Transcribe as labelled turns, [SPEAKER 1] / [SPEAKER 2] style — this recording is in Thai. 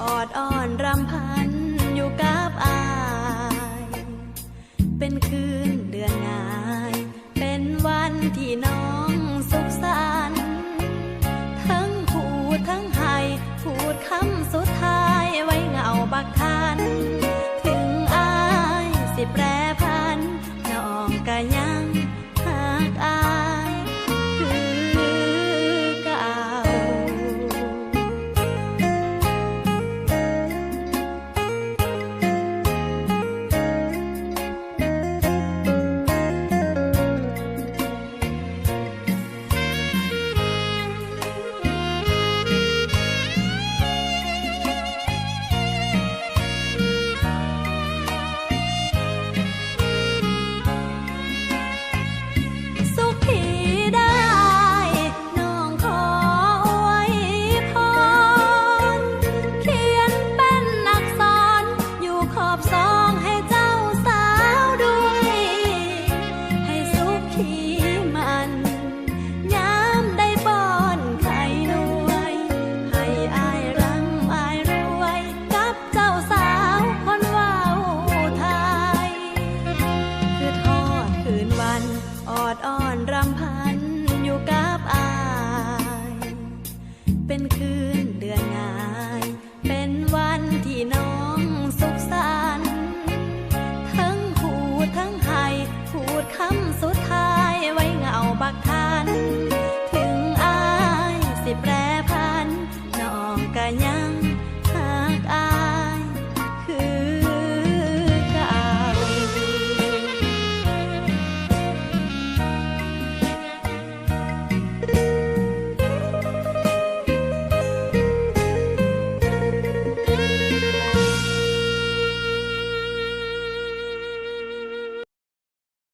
[SPEAKER 1] อดอ่อนรำพัน ที่มันย้ำได้ป้อนไข่นวย ให้อรังอารวย กับเจ้าสาวคนว่าวไทย คือทอดคืนวันอดอ้อนรำพันอยู่กับอเป็นคืนเดือนงา friend.